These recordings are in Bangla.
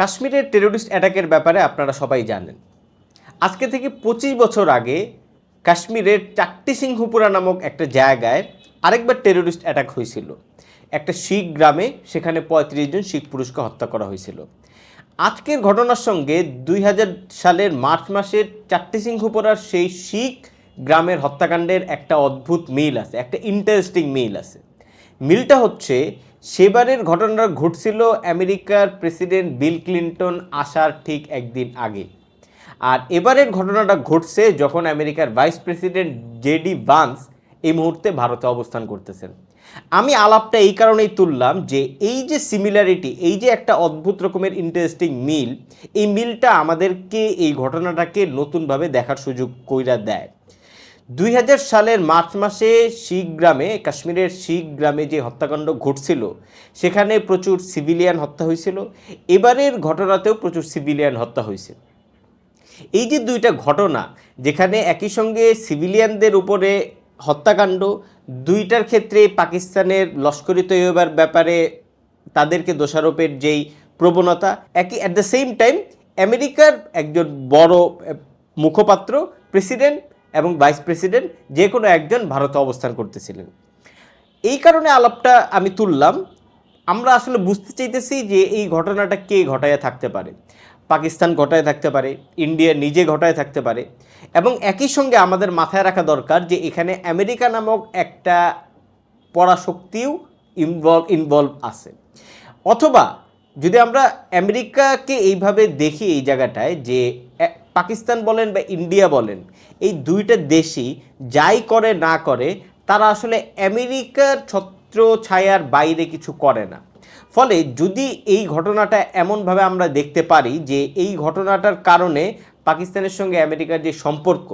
কাশ্মীরের টেরোরিস্ট অ্যাটাকের ব্যাপারে আপনারা সবাই জানেন। আজকে থেকে পঁচিশ বছর আগে কাশ্মীরের চারটি সিংহপুরা নামক একটা জায়গায় আরেকবার টেরোরিস্ট অ্যাটাক হয়েছিল। একটা শিখ গ্রামে সেখানে পঁয়ত্রিশ জন শিখ পুরুষকে হত্যা করা হয়েছিল। আজকের ঘটনার সঙ্গে দুই হাজার সালের মার্চ মাসের চারটি সিংহপুরার সেই শিখ গ্রামের হত্যাকাণ্ডের একটা অদ্ভুত মিল আছে, একটা ইন্টারেস্টিং মিল আছে। মিলটা হচ্ছে সেবারের ঘটনাটা ঘটছিল আমেরিকার প্রেসিডেন্ট বিল ক্লিন্টন আসার ঠিক একদিন আগে। আর এবারের ঘটনাটা ঘটছে যখন আমেরিকার ভাইস প্রেসিডেন্ট জেডি বান্স এই মুহূর্তে ভারতে অবস্থান করতেছেন। আমি আলাপটা এই কারণেই তুললাম যে এই যে সিমিলারিটি এই যে একটা অদ্ভুত রকমের ইন্টারেস্টিং মিল, এই মিলটা আমাদেরকে এই ঘটনাটাকে নতুনভাবে দেখার সুযোগ কইরা দেয়। দুই হাজার সালের মার্চ মাসে শিখ গ্রামে, কাশ্মীরের শিখ গ্রামে যে হত্যাকাণ্ড ঘটছিল, সেখানে প্রচুর সিভিলিয়ান হত্যা হয়েছিল। এবারের ঘটনাতেও প্রচুর সিভিলিয়ান হত্যা হয়েছে। এই যে দুইটা ঘটনা, যেখানে একই সঙ্গে সিভিলিয়ানদের উপরে হত্যাকাণ্ড, দুইটার ক্ষেত্রে পাকিস্তানের লস্করি তৈয়বার ব্যাপারে তাদেরকে দোষারোপের যেই প্রবণতা, একই অ্যাট দ্য সেম টাইম আমেরিকার একজন বড় মুখপাত্র, প্রেসিডেন্ট এবং ভাইস প্রেসিডেন্ট যে কোনো একজন ভারতে অবস্থান করতেছিলেন। এই কারণে আলাপটা আমি তুললাম। আমরা আসলে বুঝতে চাইতেছি যে এই ঘটনাটা কে ঘটায় থাকতে পারে। পাকিস্তান ঘটায় থাকতে পারে, ইন্ডিয়া নিজে ঘটায় থাকতে পারে এবং একই সঙ্গে আমাদের মাথায় রাখা দরকার যে এখানে আমেরিকা নামক একটা পরাশক্তিও ইনভলভ ইনভলভ আছে। অথবা যদি আমরা আমেরিকাকে এইভাবে দেখি এই জায়গাটায় যে পাকিস্তান বলেন বা ইন্ডিয়া বলেন, এই দুইটা দেশই যাই করে না করে, তারা আসলে আমেরিকার ছত্র ছায়ার বাইরে কিছু করে না। ফলে যদি এই ঘটনাটা এমনভাবে আমরা দেখতে পারি যে এই ঘটনাটার কারণে পাকিস্তানের সঙ্গে আমেরিকার যে সম্পর্ক,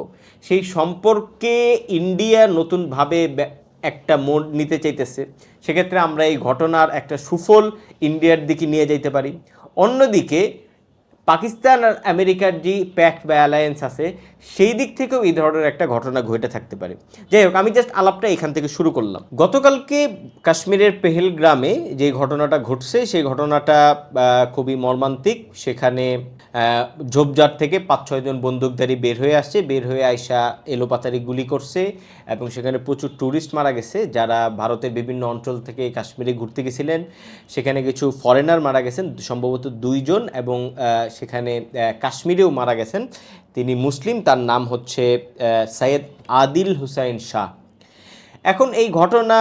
সেই সম্পর্কে ইন্ডিয়া নতুনভাবে একটা মোড় নিতে চাইতেছে, সেক্ষেত্রে আমরা এই ঘটনার একটা সুফল ইন্ডিয়ার দিকে নিয়ে যাইতে পারি। অন্যদিকে পাকিস্তান আর আমেরিকার যে প্যাক্ট বা অ্যালায়েন্স আছে, সেই দিক থেকেও এই ধরনের একটা ঘটনা ঘটে থাকতে পারে। যাই হোক, আমি জাস্ট আলাপটা এখান থেকে শুরু করলাম। গতকালকে কাশ্মীরের পেহেল গ্রামে যে ঘটনাটা ঘটছে, সেই ঘটনাটা খুবই মর্মান্তিক। সেখানে ঝোপঝাড় থেকে পাঁচ ছয়জন বন্দুকধারী বের হয়ে আসছে। বের হয়ে আইসা এলোপাতারি গুলি করছে এবং সেখানে প্রচুর ট্যুরিস্ট মারা গেছে যারা ভারতের বিভিন্ন অঞ্চল থেকে কাশ্মীরে ঘুরতে গেছিলেন। সেখানে কিছু ফরেনার মারা গেছেন, সম্ভবত দুইজন এবং সেখানে কাশ্মীরেও মারা গেছেন। তিনি মুসলিম, তার নাম হচ্ছে সৈয়দ আদিল হুসাইন শাহ। এখন এই ঘটনা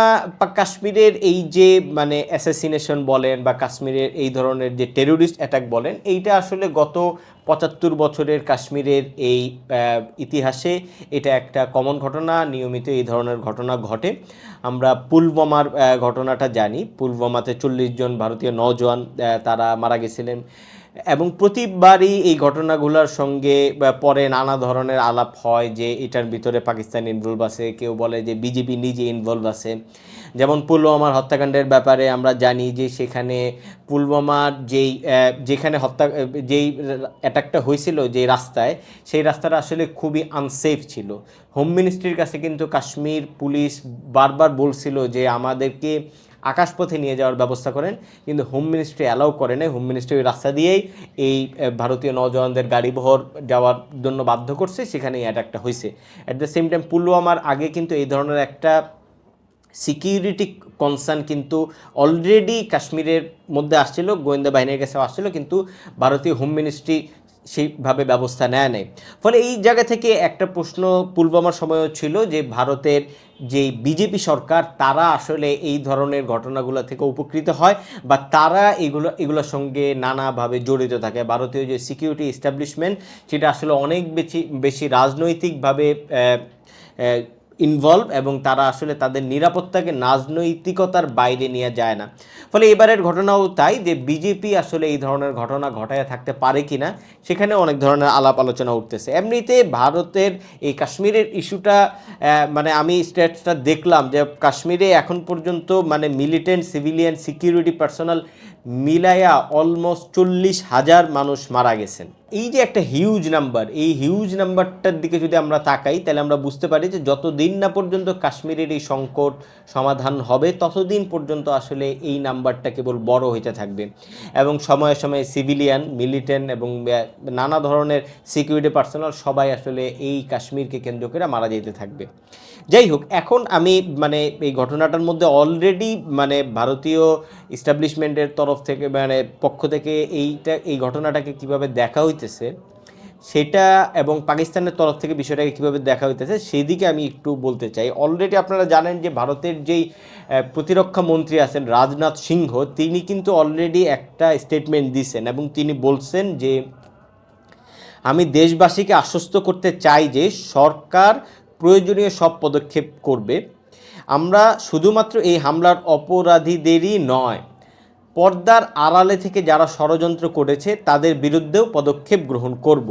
কাশ্মীরের এই যে মানে অ্যাসাসিনেশন বলেন বা কাশ্মীরের এই ধরনের যে টেরোরিস্ট অ্যাটাক বলেন, এইটা আসলে গত পঁচাত্তর বছরের কাশ্মীরের এই ইতিহাসে এটা একটা কমন ঘটনা, নিয়মিত এই ধরনের ঘটনা ঘটে। আমরা পুলওয়ামার ঘটনাটা জানি। পুলওয়ামাতে চল্লিশ জন ভারতীয় নজওয়ান তারা মারা গেছিলেন। এবং প্রতিবারই এই ঘটনাগুলোর সঙ্গে পরে নানা ধরনের আলাপ হয় যে এটার ভিতরে পাকিস্তান ইনভলভ আছে, কেউ বলে যে বিজেপি নিজে ইনভলভ আছে। যেমন পুলওয়ামার হত্যাকাণ্ডের ব্যাপারে আমরা জানি যে সেখানে পুলওয়ামার যেই যেখানে হত্যা, যেই অ্যাটাকটা হয়েছিল যে রাস্তায়, সেই রাস্তাটা আসলে খুবই আনসেফ ছিল। হোম মিনিস্ট্রির কাছে কিন্তু কাশ্মীর পুলিশ বারবার বলছিল যে আমাদেরকে আকাশপথে নিয়ে যাওয়ার ব্যবস্থা করেন, কিন্তু হোম মিনিস্ট্রি অ্যালাউ করে নাই। হোম মিনিস্ট্রি ওই রাস্তা দিয়েই এই ভারতীয় নজওয়ানদের গাড়িবহর যাওয়ার জন্য বাধ্য করছে সেখানে এই অ্যাটাকটা হয়েছে অ্যাট দ্য সেম টাইম পুলওয়ামার আগে কিন্তু এই ধরনের একটা সিকিউরিটি কনসার্ন কিন্তু অলরেডি কাশ্মীরের মধ্যে আসছিল, গোয়েন্দা বাহিনীর কাছেও আসছিল, কিন্তু ভারতীয় হোম মিনিস্ট্রি সেইভাবে ব্যবস্থা নেয় নেই। ফলে এই জায়গা থেকে একটা প্রশ্ন পুলবামার সময়ও ছিল যে, ভারতের যে বিজেপি সরকার, তারা আসলে এই ধরনের ঘটনাগুলো থেকে উপকৃত হয় বা তারা এগুলো, এগুলোর সঙ্গে নানাভাবে জড়িত থাকে। ভারতীয় যে সিকিউরিটি এস্টাবলিশমেন্ট সেটা আসলে অনেক বেশি বেশি রাজনৈতিকভাবে ইনভলভ এবং তারা আসলে তাদের নিরাপত্তাকে রাজনৈতিকতার বাইরে নিয়ে যায় না। ফলে এবারের ঘটনাও তাই যে বিজেপি আসলে এই ধরনের ঘটনা ঘটায় থাকতে পারে কিনা সেখানে অনেক ধরনের আলাপ আলোচনা উঠতেছে। এমনিতে ভারতের এই কাশ্মীরের ইস্যুটা মানে আমি স্টেটসটা দেখলাম যে কাশ্মীরে এখন পর্যন্ত মানে মিলিটেন্ট সিভিলিয়ান সিকিউরিটি পার্সোনাল মিলায়া অলমোস্ট চল্লিশ হাজার মানুষ মারা গেছেন। এই যে একটা হিউজ নাম্বার এই হিউজ নাম্বারটার দিকে যদি আমরা তাকাই, তাহলে আমরা বুঝতে পারি যে যতদিন না পর্যন্ত কাশ্মীরের এই সংকট সমাধান হবে, ততদিন পর্যন্ত আসলে এই নাম্বারটা কেবল বড় হইতে থাকবে। এবং সময়ে সময়ে সিভিলিয়ান মিলিটেন্ট এবং নানা ধরনের সিকিউরিটি পার্সোনাল সবাই আসলে এই কাশ্মীরকে কেন্দ্র করে মারা যেতে থাকবে। যাই হোক এখন আমি মানে এই ঘটনাটার মধ্যে অলরেডি মানে ভারতীয় ইস্টাবলিশমেন্টের তরফ থেকে মানে পক্ষ থেকে এইটা, এই ঘটনাটাকে কীভাবে দেখা হইতেছে, সেটা এবং পাকিস্তানের তরফ থেকে বিষয়টাকে কীভাবে দেখা হইতেছে সেই দিকে আমি একটু বলতে চাই। অলরেডি আপনারা জানেন যে ভারতের যেই প্রতিরক্ষা মন্ত্রী আছেন রাজনাথ সিংহ, তিনি কিন্তু অলরেডি একটা স্টেটমেন্ট দিয়েছেন এবং তিনি বলছেন যে, আমি দেশবাসীকে আশ্বস্ত করতে চাই যে সরকার প্রয়োজনীয় সব পদক্ষেপ করবে। আমরা শুধুমাত্র এই হামলার অপরাধীদেরই নয়, পর্দার আড়ালে থেকে যারা ষড়যন্ত্র করেছে, তাদের বিরুদ্ধেও পদক্ষেপ গ্রহণ করব।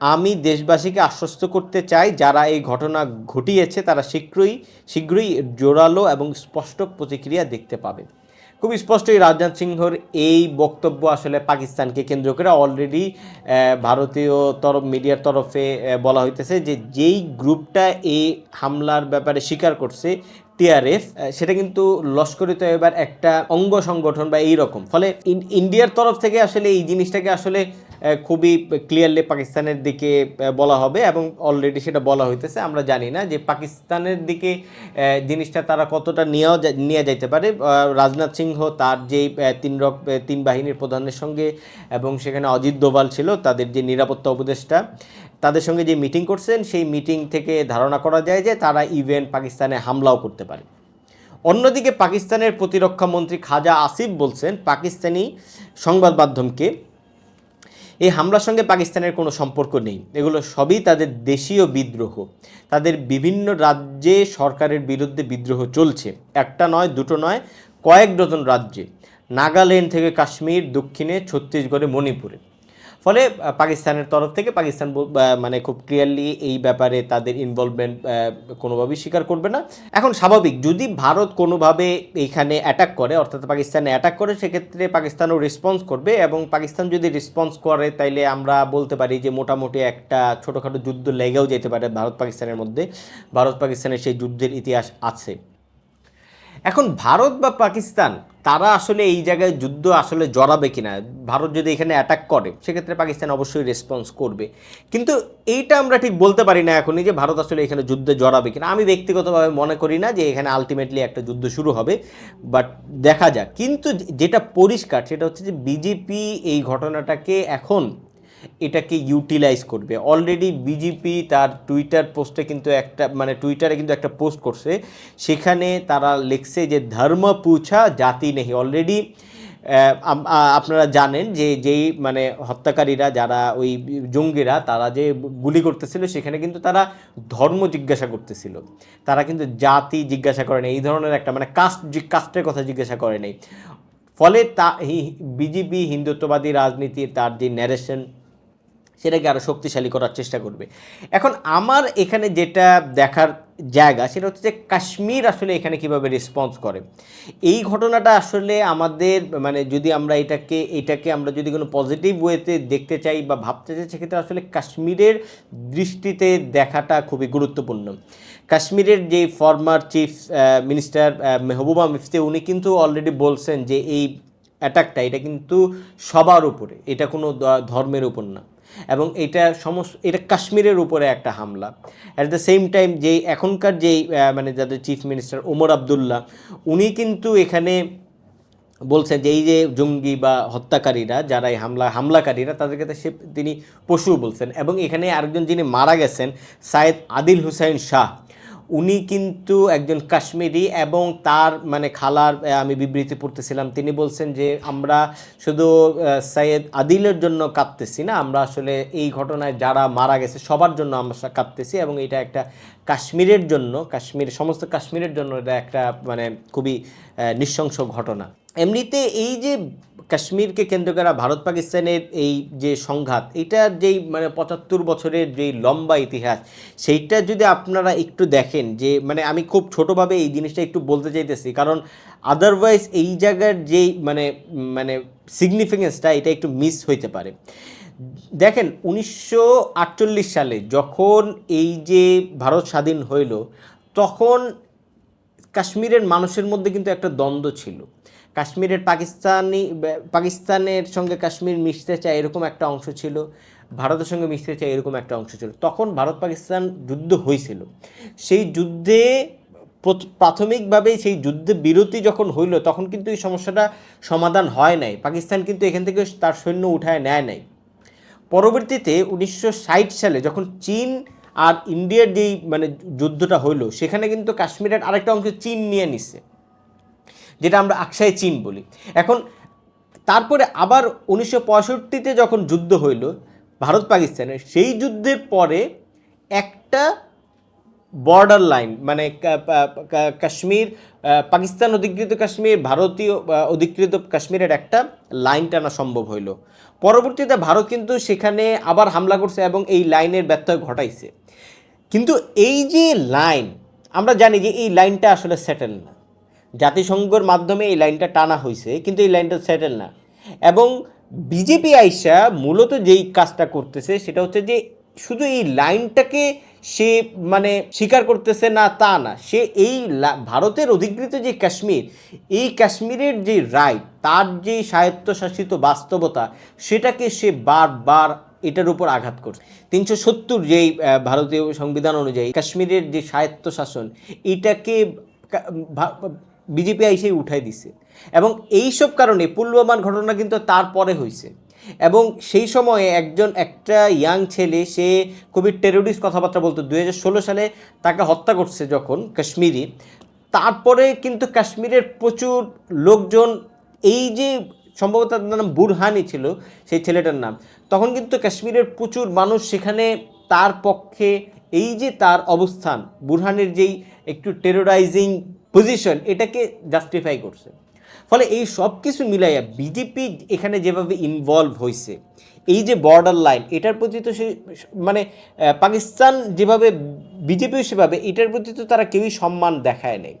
আমি দেশবাসীকে আশ্বস্ত করতে চাই, যারা এই ঘটনা ঘটিয়েছে, তারা শীঘ্রই শীঘ্রই জোরালো এবং স্পষ্ট প্রতিক্রিয়া দেখতে পাবে। খুব স্পষ্টই রাজনাথ সিংহর এই বক্তব্য আসলে পাকিস্তানকে কেন্দ্র করে অলরেডি ভারতীয় তরফ, মিডিয়ার তরফে বলা হইতেছে যে যেই গ্রুপটা এই হামলার ব্যাপারে স্বীকার করছে, টিআরএফ সেটা কিন্তু লস্করিত এবার একটা অঙ্গ সংগঠন বা এই রকম ফলে ইন্ডিয়ার তরফ থেকে আসলে এই জিনিসটাকে আসলে খুবই ক্লিয়ারলি পাকিস্তানের দিকে বলা হবে এবং অলরেডি সেটা বলা হইতেছে আমরা জানি না যে পাকিস্তানের দিকে জিনিসটা তারা কতটা নেওয়া যা- নিয়ে যাইতে পারে। রাজনাথ সিংহ তার যেই আহ, তিন রক তিন বাহিনীর প্রধানের সঙ্গে এবং সেখানে অজিত দোভাল ছিল তাদের যে নিরাপত্তা উপদেষ্টা তাদের সঙ্গে যে মিটিং করছেন সেই মিটিং থেকে ধারণা করা যায় যে তারা ইভেন পাকিস্তানে হামলাও করতে পারে। অন্যদিকে পাকিস্তানের প্রতিরক্ষা মন্ত্রী খাজা আসিফ বলছেন পাকিস্তানি সংবাদ মাধ্যমকে এই হামলার সঙ্গে পাকিস্তানের কোনো সম্পর্ক নেই। এগুলো সবই তাদের দেশীয় বিদ্রোহ। তাদের বিভিন্ন রাজ্যে সরকারের বিরুদ্ধে বিদ্রোহ চলছে। একটা নয়, দুটো নয়, কয়েক ডজন রাজ্যে। নাগাল্যান্ড থেকে কাশ্মীর, দক্ষিণে ছত্তিশগড়ে, মণিপুরে। ফলে পাকিস্তানের তরফ থেকে পাকিস্তান মানে খুব ক্লিয়ারলি এই ব্যাপারে তাদের ইনভলভমেন্ট কোনোভাবেই স্বীকার করবে না। এখন স্বাভাবিক, যদি ভারত কোনোভাবে এইখানে অ্যাটাক করে, অর্থাৎ পাকিস্তানে অ্যাটাক করে, সেক্ষেত্রে পাকিস্তানও রেসপন্স করবে এবং পাকিস্তান যদি রেসপন্স করে, তাইলে আমরা বলতে পারি যে মোটামুটি একটা ছোটোখাটো যুদ্ধ লেগেও যেতে পারে ভারত পাকিস্তানের মধ্যে। ভারত পাকিস্তানের সেই যুদ্ধের ইতিহাস আছে। এখন ভারত বা পাকিস্তান, তারা আসলে এই জায়গায় যুদ্ধ আসলে জড়াবে কিনা? ভারত যদি এখানে অ্যাটাক করে, সেক্ষেত্রে পাকিস্তান অবশ্যই রেসপন্স করবে। কিন্তু এইটা আমরা ঠিক বলতে পারি না এখনই যে ভারত আসলে এখানে যুদ্ধে জড়াবে কিনা। আমি ব্যক্তিগতভাবে মনে করি না যে এখানে আলটিমেটলি একটা যুদ্ধ শুরু হবে বাট দেখা যাক। কিন্তু যেটা পরিষ্কার, সেটা হচ্ছে যে বিজেপি এই ঘটনাটাকে এখন এটাকে ইউটিলাইজ করবে। অলরেডি বিজেপি তার টুইটার পোস্টে কিন্তু একটা মানে টুইটারে কিন্তু একটা পোস্ট করছে। সেখানে তারা লিখছে যে, ধর্ম পুছা, জাতি নেই অলরেডি আপনারা জানেন যে, যেই মানে হত্যাকারীরা যারা ওই জঙ্গিরা, তারা যে গুলি করতেছিল, সেখানে কিন্তু তারা ধর্ম জিজ্ঞাসা করতেছিল। তারা কিন্তু জাতি জিজ্ঞাসা করে এই ধরনের একটা মানে কাস্ট কাস্টের কথা জিজ্ঞাসা করে নাই। ফলে তা বিজেপি হিন্দুত্ববাদী রাজনীতির তার যে ন্যারেশন সেটাকে আরও শক্তিশালী করার চেষ্টা করবে। এখন আমার এখানে যেটা দেখার জায়গা সেটা হচ্ছে যে কাশ্মীর আসলে এখানে কীভাবে রেসপন্স করে। এই ঘটনাটা আসলে আমাদের মানে যদি আমরা এটাকে এটাকে আমরা যদি কোনো পজিটিভ ওয়েতে দেখতে চাই বা ভাবতে চাই, সেক্ষেত্রে আসলে কাশ্মীরের দৃষ্টিতে দেখাটা খুবই গুরুত্বপূর্ণ। কাশ্মীরের যে former chief minister Mehbooba Mufti, উনি কিন্তু অলরেডি বলছেন যে এই অ্যাটাকটা এটা কিন্তু সবার উপরে, এটা কোনো ধর্মের উপর না। এবং এটা সমস্ত এটা কাশ্মীরের উপরে একটা হামলা। অ্যাট দ্য সেম টাইম যেই এখনকার যেই মানে যাদের চিফ মিনিস্টার ওমর আবদুল্লাহ, উনি কিন্তু এখানে বলছেন যে, এই যে জঙ্গি বা হত্যাকারীরা, যারা এই হামলা, হামলাকারীরা তাদেরকে সে, তিনি পশু বলছেন। এবং এখানে আরেকজন যিনি মারা গেছেন, সায়েদ আদিল হুসাইন শাহ। উনি কিন্তু একজন কাশ্মীরি এবং তার মানে খালার আমি বিবৃতি পড়তেছিলাম। তিনি বলছেন যে, আমরা শুধু সৈয়দ আদিলের জন্য কাঁদতেছি না, আমরা আসলে এই ঘটনায় যারা মারা গেছে সবার জন্য আমরা কাঁদতেছি এবং এটা একটা কাশ্মীরের জন্য, কাশ্মীর, সমস্ত কাশ্মীরের জন্য এটা একটা মানে খুবই নৃশংস ঘটনা। এমনিতে এই যে কাশ্মীরকে কেন্দ্র করা ভারত, পাকিস্তানের এই যে সংঘাত এটার যেই মানে পঁচাত্তর বছরের যেই লম্বা ইতিহাস, সেইটা যদি আপনারা একটু দেখেন যে মানে আমি খুব ছোটোভাবে এই জিনিসটা একটু বলতে চাইতেছি, কারণ আদারওয়াইজ এই জায়গার যেই মানে মানে সিগনিফিকেন্সটা এটা একটু মিস হইতে পারে। দেখেন, উনিশশো আটচল্লিশ সালে যখন এই যে ভারত স্বাধীন হইল, তখন কাশ্মীরের মানুষের মধ্যে কিন্তু একটা দ্বন্দ্ব ছিল। কাশ্মীরের পাকিস্তানি পাকিস্তানের সঙ্গে কাশ্মীর মিশতে চায় এরকম একটা অংশ ছিল, ভারতের সঙ্গে মিশতে চায় এরকম একটা অংশ ছিল। তখন ভারত পাকিস্তান যুদ্ধ হয়েছিল সেই যুদ্ধে প্রথ- প্রাথমিকভাবেই সেই যুদ্ধে বিরতি যখন হইল, তখন কিন্তু এই সমস্যাটা সমাধান হয় নাই। পাকিস্তান কিন্তু এখান থেকে তার সৈন্য উঠায় নেয় নাই। পরবর্তীতে উনিশশো ষাট সালে যখন চীন আর ইন্ডিয়ার যেই মানে যুদ্ধটা হইল, সেখানে কিন্তু কাশ্মীরের আরেকটা অংশ চীন নিয়ে নিচ্ছে যেটা আমরা আকসাই চীন বলি। এখন তারপরে আবার উনিশশো যখন যুদ্ধ হইল ভারত পাকিস্তানের সেই যুদ্ধের পরে একটা বর্ডার লাইন মানে কাশ্মীর পাকিস্তান অধিকৃত কাশ্মীর, ভারতীয় অধিকৃত কাশ্মীরের একটা লাইন টানা সম্ভব হইল। পরবর্তীতে ভারত কিন্তু সেখানে আবার হামলা করছে এবং এই লাইনের ব্যত্যয় ঘটাইছে। কিন্তু এই যে লাইন আমরা জানি যে এই লাইনটা আসলে সেটেল না। জাতিসংঘের মাধ্যমে এই লাইনটা টানা হয়েছে কিন্তু এই লাইনটা সেটেল না। এবং বিজেপি আইসা মূলত যেই কাজটা করতেছে, সেটা হচ্ছে যে শুধু এই লাইনটাকে সে মানে স্বীকার করতেছে না, তা না। সে এই ভারতের অধিকৃত যে কাশ্মীর, এই কাশ্মীরের যে রাইট তার যে স্বায়ত্তশাসিত বাস্তবতা, সেটাকে সে বারবার এটার উপর আঘাত করছে। তিনশো সত্তর যেই ভারতীয় সংবিধান অনুযায়ী কাশ্মীরের যে স্বায়ত্তশাসন, এটাকে বিজেপি এসেই উঠাই দিছে। এবং এই সব কারণে পুলওয়ামার ঘটনা কিন্তু তারপরে হয়েছে এবং সেই সময়ে একজন, একটা ইয়াং ছেলে, সে খুবই টেরোরিস্ট কথাবার্তা বলতো। দু হাজার ষোলো সালে তাকে হত্যা করছে যখন কাশ্মীরি। তারপরে কিন্তু কাশ্মীরের প্রচুর লোকজন, এই যে সম্ভবত তার নাম বুরহানি ছিল, সেই ছেলেটার নাম। তখন কিন্তু কাশ্মীরের প্রচুর মানুষ সেখানে তার পক্ষে, এই যে তার অবস্থান, বুরহানের যেই একটু টেরোরাইজিং পজিশন এটাকে জাস্টিফাই করছে। ফলে এই সব কিছু মিলাইয়া বিজেপি এখানে যেভাবে ইনভলভ হয়েছে এই যে বর্ডার লাইন এটার প্রতি তো সে মানে পাকিস্তান যেভাবে বিজেপি সেভাবে, এটার প্রতি তো তারা কেউই সম্মান দেখায় নেই।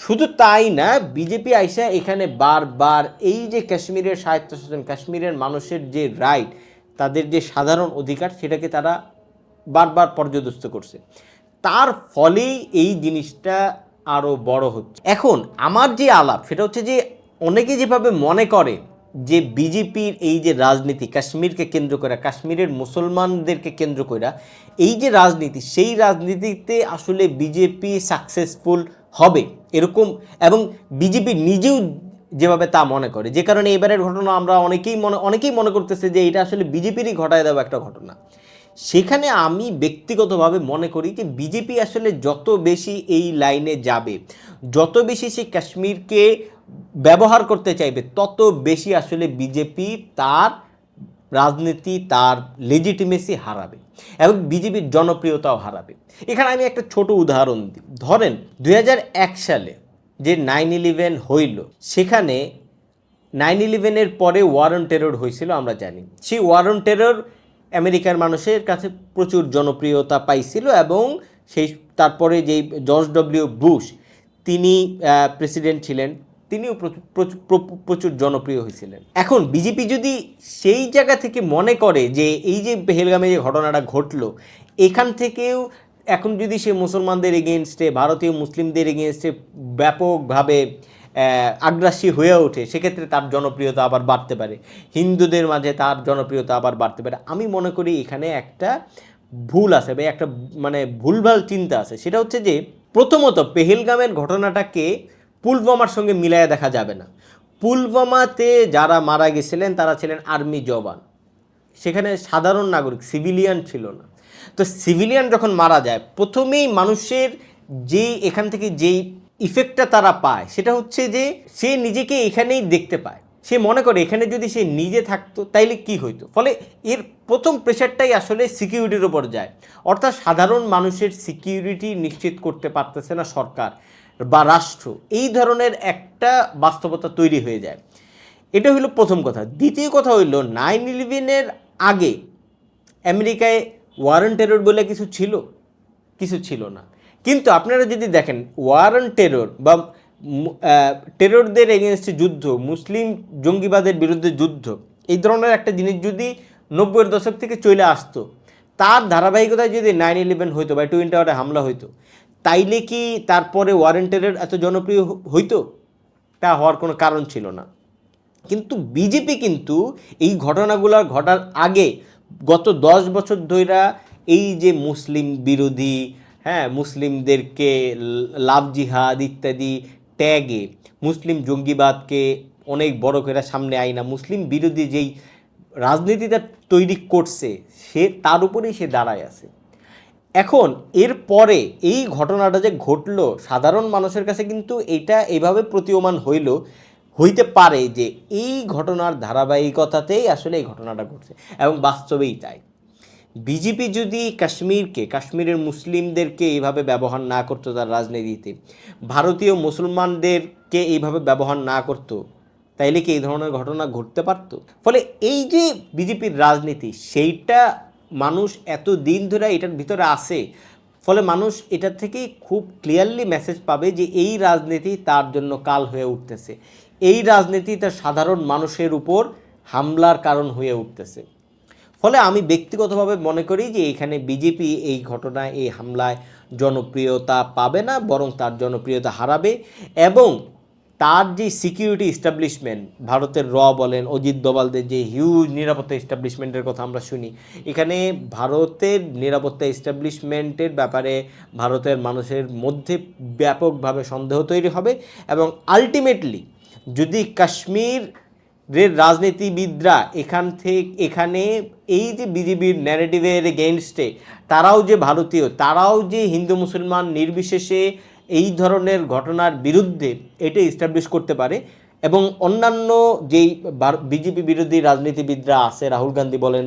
শুধু তাই না বিজেপি আইসা এখানে বারবার এই যে কাশ্মীরের স্বায়ত্তশাসন, কাশ্মীরের মানুষের যে রাইট তাদের যে সাধারণ অধিকার, সেটাকে তারা বারবার পর্যদস্ত করছে। তার ফলেই এই জিনিসটা আরও বড় হচ্ছে। এখন আমার যে আলাপ, সেটা হচ্ছে যে অনেকে যেভাবে মনে করে যে বিজেপির এই যে রাজনীতি, কাশ্মীরকে কেন্দ্র করে কাশ্মীরের মুসলমানদেরকে কেন্দ্র করে এই যে রাজনীতি, সেই রাজনীতিতে আসলে বিজেপি সাকসেসফুল হবে এরকম এবং বিজেপি নিজেও যেভাবে তা মনে করে। যে কারণে এবারের ঘটনা আমরা অনেকেই মনে অনেকেই মনে করতেছে যে এটা আসলে বিজেপিরই ঘটায় দেওয়া একটা ঘটনা। সেখানে আমি ব্যক্তিগতভাবে মনে করি যে বিজেপি আসলে যত বেশি এই লাইনে যাবে, যত বেশি সে কাশ্মীরকে ব্যবহার করতে চাইবে, তত বেশি আসলে বিজেপি তার রাজনীতি, তার লেজিটিমেসি হারাবে এবং বিজেপির জনপ্রিয়তাও হারাবে। এখানে আমি একটা ছোট উদাহরণ দিই। ধরেন দু হাজার এক সালে যে নাইন ইলেভেন হইল, সেখানে নাইন ইলেভেনের পরে ওয়ার অন টেরর হয়েছিল, আমরা জানি। সেই ওয়ার অন টেরর আমেরিকার মানুষের কাছে প্রচুর জনপ্রিয়তা পাইছিল এবং সেই তারপরে যেই জর্জ ডব্লিউ বুশ, তিনি প্রেসিডেন্ট ছিলেন, তিনিও প্রচুর প্রচুর- প্র- প্রচুর জনপ্রিয় হয়েছিলেন। এখন বিজেপি যদি সেই জায়গা থেকে মনে করে যে এই যে পেহেলগামে যে ঘটনাটা ঘটলো, এখান থেকেও এখন যদি সে মুসলমানদের এগেনস্টে ভারতীয় মুসলিমদের এগেনস্টে ব্যাপকভাবে আগ্রাসী হয়ে ওঠে, সেক্ষেত্রে তার জনপ্রিয়তা আবার বাড়তে পারে। হিন্দুদের মাঝে তার জনপ্রিয়তা আবার বাড়তে পারে। আমি মনে করি এখানে একটা ভুল আছে বা একটা মানে ভুলভাল চিন্তা আছে। সেটা হচ্ছে যে, প্রথমত পেহেলগামের ঘটনাটাকে পুলওয়ামার সঙ্গে মিলাইয়া দেখা যাবে না। পুলওয়ামাতে যারা মারা গেছিলেন, তারা ছিলেন আর্মি জওয়ান। সেখানে সাধারণ নাগরিক, সিভিলিয়ান ছিল না। তো সিভিলিয়ান যখন মারা যায়, প্রথমেই মানুষের যেই, এখান থেকে যেই ইফেক্টটা তারা পায়। সেটা হচ্ছে যে, সে নিজেকে এখানেই দেখতে পায়। সে মনে করে, এখানে যদি সে নিজে থাকতো, তাইলে কি হইতো? ফলে এর প্রথম প্রেশারটাই আসলে সিকিউরিটির ওপর যায়। অর্থাৎ সাধারণ মানুষের সিকিউরিটি নিশ্চিত করতে পারতেছে না সরকার বা রাষ্ট্র। এই ধরনের একটা বাস্তবতা তৈরি হয়ে যায়। এটা হইল প্রথম কথা। দ্বিতীয় কথা হইল নাইন ইলেভেনের আগে আমেরিকায় ওয়ারেন টেরর বলে কিছু ছিল? কিছু ছিল না। কিন্তু আপনারা যদি দেখেন ওয়ারেন টেরর বা টেররদের এগেনস্টে যুদ্ধ, মুসলিম জঙ্গিবাদের বিরুদ্ধে যুদ্ধ, এই ধরনের একটা জিনিস যদি নব্বইয়ের দশক থেকে চলে আসতো, তার ধারাবাহিকতায় যদি নাইন ইলেভেন হইতো বা টুইন টাওয়ারে হামলা হইতো, তাইলে কি তারপরে ওয়ারেন টেরর এত জনপ্রিয় হইতো? তা হওয়ার কোনো কারণ ছিল না। কিন্তু বিজেপি কিন্তু এই ঘটনাগুলোর ঘটার আগে গত দশ বছর ধইরা এই যে মুসলিম বিরোধী হ্যাঁ মুসলিমদেরকে লাভ জিহাদ ইত্যাদি ট্যাগে মুসলিম জঙ্গিবাদকে অনেক বড় করে সামনে আয় না। মুসলিম বিরোধী যেই রাজনীতিটা তৈরি করছে, সে তার উপরেই সে দাঁড়ায় আছে। এখন এর পরে এই ঘটনাটা যে ঘটলো, সাধারণ মানুষের কাছে কিন্তু এটা এইভাবে প্রতীয়মান হইল, হইতে পারে যে এই ঘটনার ধারাবাহিকতাতেই আসলে এই ঘটনাটা ঘটছে এবং বাস্তবেই তাই। বিজেপি যদি কাশ্মীরকে, কাশ্মীরের মুসলিমদেরকে এইভাবে ব্যবহার না করতো তার রাজনীতিতে, ভারতীয় মুসলমানদেরকে এইভাবে ব্যবহার না করতো, তাইলে কি এই ধরনের ঘটনা ঘটতে পারতো? ফলে এই যে বিজেপির রাজনীতি, সেইটা মানুষ এত দিন ধরে এটার ভিতরে আসে ফলে মানুষ এটা থেকেই খুব ক্লিয়ারলি মেসেজ পাবে যে এই রাজনীতি তার জন্য কাল হয়ে উঠতেছে। এই রাজনীতি তার সাধারণ মানুষের উপর হামলার কারণ হয়ে উঠতেছে। ফলে আমি ব্যক্তিগতভাবে মনে করি যে এখানে বিজেপি এই ঘটনায়, এই হামলায় জনপ্রিয়তা পাবে না, বরং তার জনপ্রিয়তা হারাবে এবং তার যে সিকিউরিটি এস্টাবলিশমেন্ট ভারতের র বলেন, অজিত দোবালদের যে হিউজ নিরাপত্তা এস্টাবলিশমেন্টের কথা আমরা শুনি, এখানে ভারতের নিরাপত্তা এস্টাবলিশমেন্টের ব্যাপারে ভারতের মানুষের মধ্যে ব্যাপকভাবে সন্দেহ তৈরি হবে এবং আলটিমেটলি যদি কাশ্মীর রাজনীতিবিদরা এখান থেকে, এখানে এই যে বিজেপির ন্যারেটিভের এগেনস্টে তারাও যে ভারতীয়, তারাও যে হিন্দু মুসলমান নির্বিশেষে এই ধরনের ঘটনার বিরুদ্ধে এটা এস্টাবলিশ করতে পারে এবং অন্যান্য যেই বিজেপি বিরোধী রাজনীতিবিদরা আছে, রাহুল গান্ধী বলেন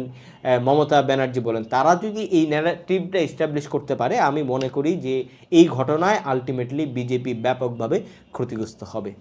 মমতা ব্যানার্জি বলেন, তারা যদি এই ন্যারেটিভটা এস্টাবলিশ করতে পারে, আমি মনে করি যে এই ঘটনায় আলটিমেটলি বিজেপি ব্যাপকভাবে ক্ষতিগ্রস্ত হবে।